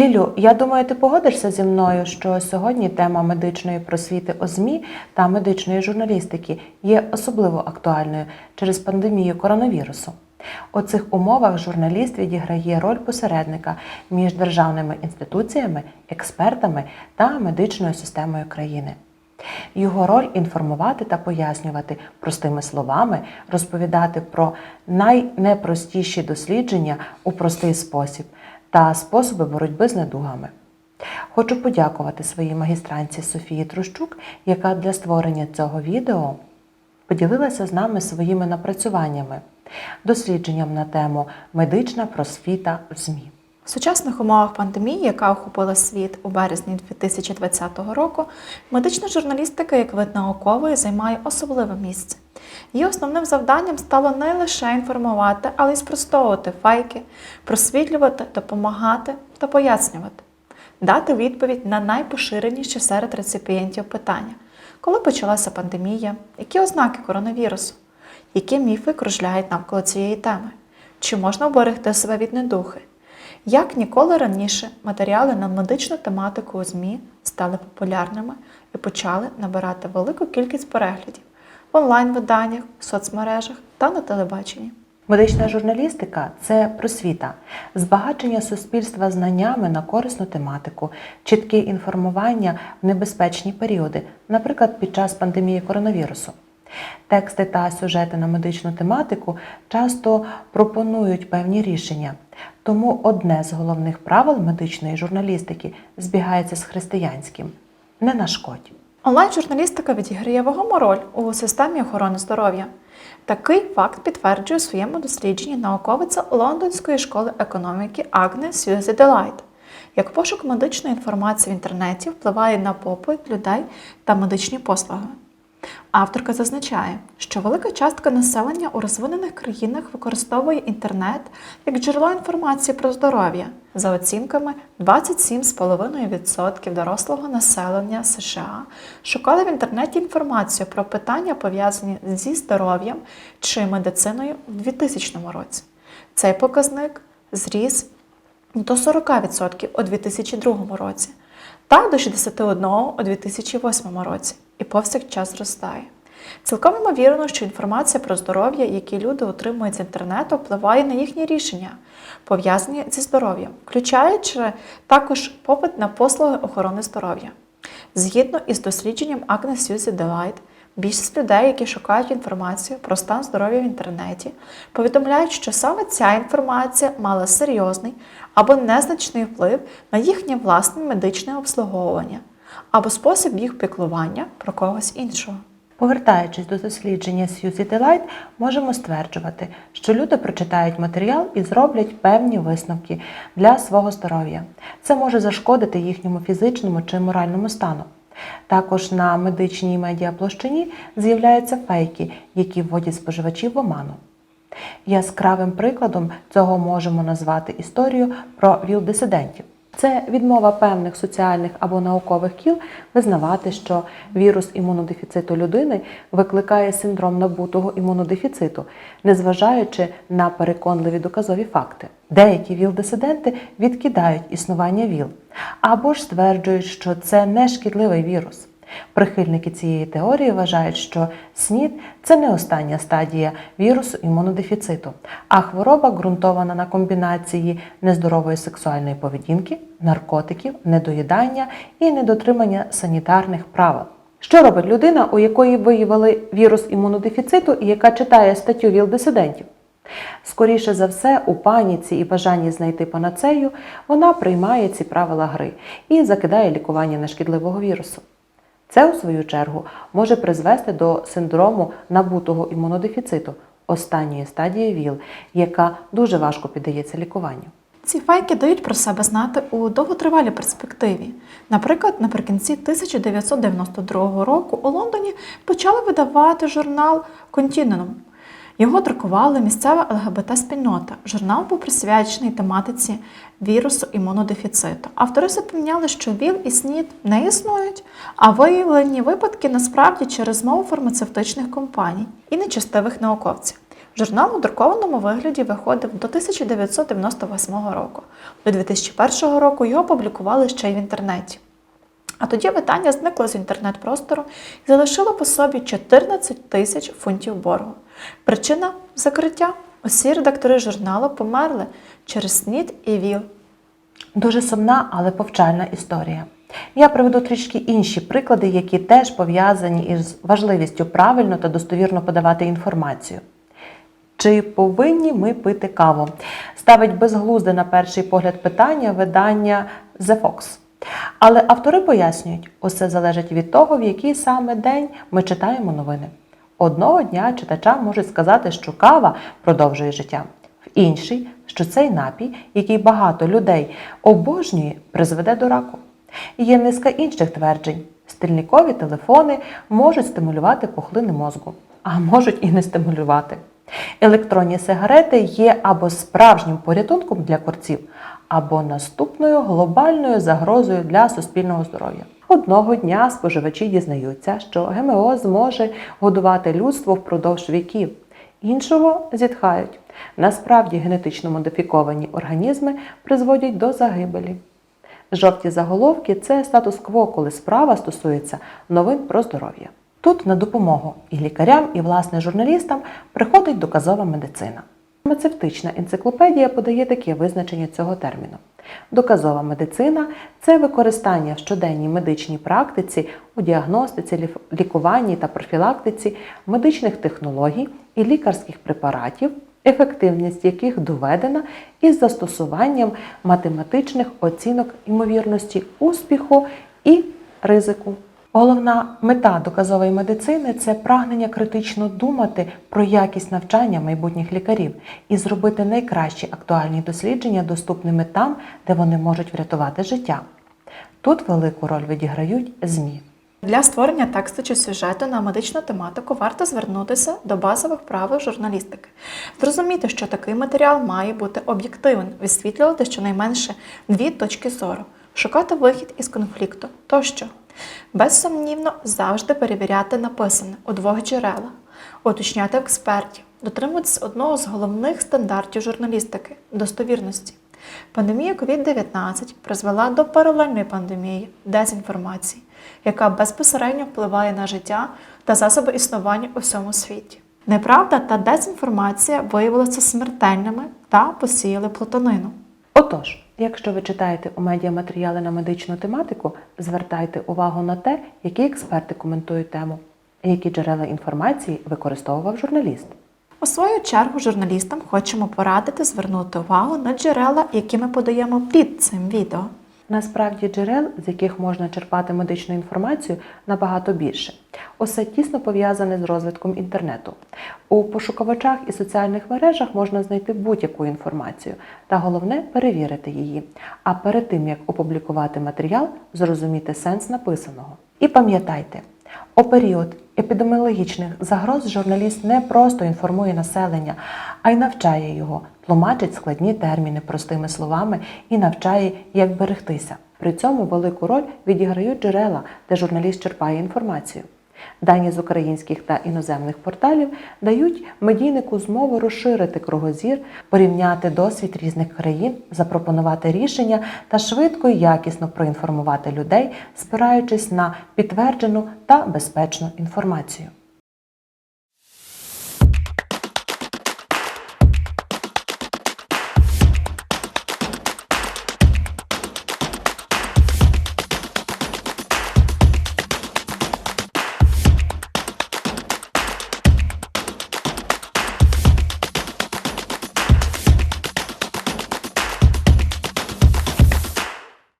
Лілю, я думаю, ти погодишся зі мною, що сьогодні тема медичної просвіти у ЗМІ та медичної журналістики є особливо актуальною через пандемію коронавірусу. У цих умовах журналіст відіграє роль посередника між державними інституціями, експертами та медичною системою країни. Його роль інформувати та пояснювати простими словами, розповідати про найнепростіші дослідження у простий спосіб та способи боротьби з недугами. Хочу подякувати своїй магістранці Софії Трущук, яка для створення цього відео поділилася з нами своїми напрацюваннями, дослідженням на тему медична просвіта в ЗМІ. В сучасних умовах пандемії, яка охопила світ у березні 2020 року, медична журналістика, як вид наукової, займає особливе місце. Її основним завданням стало не лише інформувати, але й спростовувати фейки, просвітлювати, допомагати та пояснювати, дати відповідь на найпоширеніші серед реципієнтів питання, коли почалася пандемія, які ознаки коронавірусу, які міфи кружляють навколо цієї теми, чи можна вберегти себе від недухи. Як ніколи раніше, матеріали на медичну тематику у ЗМІ стали популярними і почали набирати велику кількість переглядів в онлайн-виданнях, соцмережах та на телебаченні. Медична журналістика це просвіта, збагачення суспільства знаннями на корисну тематику, чітке інформування в небезпечні періоди, наприклад, під час пандемії коронавірусу. Тексти та сюжети на медичну тематику часто пропонують певні рішення, тому одне з головних правил медичної журналістики збігається з християнським не нашкодь. Онлайн-журналістика відіграє вагому роль у системі охорони здоров'я. Такий факт підтверджує у своєму дослідженні науковиця Лондонської школи економіки Агнес Сьюзі Делайт. Як пошук медичної інформації в інтернеті впливає на попит людей та медичні послуги. Авторка зазначає, що велика частка населення у розвинених країнах використовує інтернет як джерело інформації про здоров'я. За оцінками, 27,5% дорослого населення США шукали в інтернеті інформацію про питання, пов'язані зі здоров'ям чи медициною в 2000 році. Цей показник зріс до 40% у 2002 році та до 61% у 2008 році і повсякчас зростає. Цілком ймовірно, що інформація про здоров'я, які люди отримують з інтернету, впливає на їхні рішення, пов'язані зі здоров'ям, включаючи також попит на послуги охорони здоров'я. Згідно із дослідженням Агнес Сьюзі Делайт, більшість людей, які шукають інформацію про стан здоров'я в інтернеті, повідомляють, що саме ця інформація мала серйозний або незначний вплив на їхнє власне медичне обслуговування або спосіб їх піклування про когось іншого. Повертаючись до дослідження Сьюзі Делайт, можемо стверджувати, що люди прочитають матеріал і зроблять певні висновки для свого здоров'я. Це може зашкодити їхньому фізичному чи моральному стану. Також на медичній медіаплощині з'являються фейки, які вводять споживачів в оману. Яскравим прикладом цього можемо назвати історію про ВІЛ-дисидентів. Це відмова певних соціальних або наукових кіл визнавати, що вірус імунодефіциту людини викликає синдром набутого імунодефіциту, незважаючи на переконливі доказові факти. Деякі ВІЛ-дисиденти відкидають існування ВІЛ або ж стверджують, що це не шкідливий вірус. Прихильники цієї теорії вважають, що СНІД це не остання стадія вірусу імунодефіциту, а хвороба ґрунтована на комбінації нездорової сексуальної поведінки, наркотиків, недоїдання і недотримання санітарних правил. Що робить людина, у якої виявили вірус імунодефіциту і яка читає статтю ВІЛ-дисидентів? Скоріше за все, у паніці і бажанні знайти панацею, вона приймає ці правила гри і закидає лікування нешкідливого вірусу. Це, у свою чергу, може призвести до синдрому набутого імунодефіциту, останньої стадії ВІЛ, яка дуже важко піддається лікуванню. Ці фейки дають про себе знати у довготривалій перспективі. Наприклад, наприкінці 1992 року у Лондоні почали видавати журнал Continuum. Його друкувала місцева ЛГБТ-спільнота. Журнал був присвячений тематиці вірусу імунодефіциту. Автори запевняли, що ВІЛ і СНІД не існують, а виявлені випадки насправді через мову фармацевтичних компаній і нечестивих науковців. Журнал у друкованому вигляді виходив до 1998 року. До 2001 року його публікували ще й в інтернеті. А тоді видання зникло з інтернет-простору і залишило по собі 14 тисяч фунтів боргу. Причина закриття усі редактори журналу померли через снід і ВІЛ. Дуже сумна, але повчальна історія. Я приведу трішки інші приклади, які теж пов'язані із важливістю правильно та достовірно подавати інформацію. Чи повинні ми пити каву? Ставить безглузде на перший погляд питання видання The Fox. Але автори пояснюють, усе залежить від того, в який саме день ми читаємо новини. Одного дня читачам можуть сказати, що кава продовжує життя, в інший, що цей напій, який багато людей обожнює, призведе до раку. Є низка інших тверджень. Стильникові телефони можуть стимулювати пухлини мозку, а можуть і не стимулювати. Електронні сигарети є або справжнім порятунком для корців, або наступною глобальною загрозою для суспільного здоров'я. Одного дня споживачі дізнаються, що ГМО зможе годувати людство впродовж віків. Іншого зітхають. Насправді генетично модифіковані організми призводять до загибелі. Жовті заголовки це статус-кво, коли справа стосується новин про здоров'я. Тут на допомогу і лікарям, і власне журналістам приходить доказова медицина. Фармацевтична енциклопедія подає таке визначення цього терміну. Доказова медицина це використання в щоденній медичній практиці у діагностиці, лікуванні та профілактиці медичних технологій і лікарських препаратів, ефективність яких доведена із застосуванням математичних оцінок ймовірності успіху і ризику. Головна мета доказової медицини це прагнення критично думати про якість навчання майбутніх лікарів і зробити найкращі актуальні дослідження доступними там, де вони можуть врятувати життя. Тут велику роль відіграють ЗМІ. Для створення тексту чи сюжету на медичну тематику варто звернутися до базових правил журналістики, зрозуміти, що такий матеріал має бути об'єктивним, висвітлювати щонайменше дві точки зору, шукати вихід із конфлікту тощо. Безсумнівно, завжди перевіряти написане у двох джерелах, уточняти експертів, дотримуватися одного з головних стандартів журналістики достовірності. Пандемія COVID-19 призвела до паралельної пандемії дезінформації, яка безпосередньо впливає на життя та засоби існування у всьому світі. Неправда та дезінформація виявилися смертельними та посіяли плутанину. Отож, якщо ви читаєте у медіа матеріали на медичну тематику, звертайте увагу на те, які експерти коментують тему, які джерела інформації використовував журналіст. У свою чергу журналістам хочемо порадити звернути увагу на джерела, які ми подаємо під цим відео. Насправді джерел, з яких можна черпати медичну інформацію, набагато більше. Усе тісно пов'язане з розвитком інтернету. У пошуковачах і соціальних мережах можна знайти будь-яку інформацію, та головне перевірити її. А перед тим як опублікувати матеріал, зрозуміти сенс написаного. І пам'ятайте, у період епідеміологічних загроз журналіст не просто інформує населення, а й навчає його, тлумачить складні терміни простими словами і навчає, як берегтися. При цьому велику роль відіграють джерела, де журналіст черпає інформацію. Дані з українських та іноземних порталів дають медійнику змогу розширити кругозір, порівняти досвід різних країн, запропонувати рішення та швидко і якісно проінформувати людей, спираючись на підтверджену та безпечну інформацію.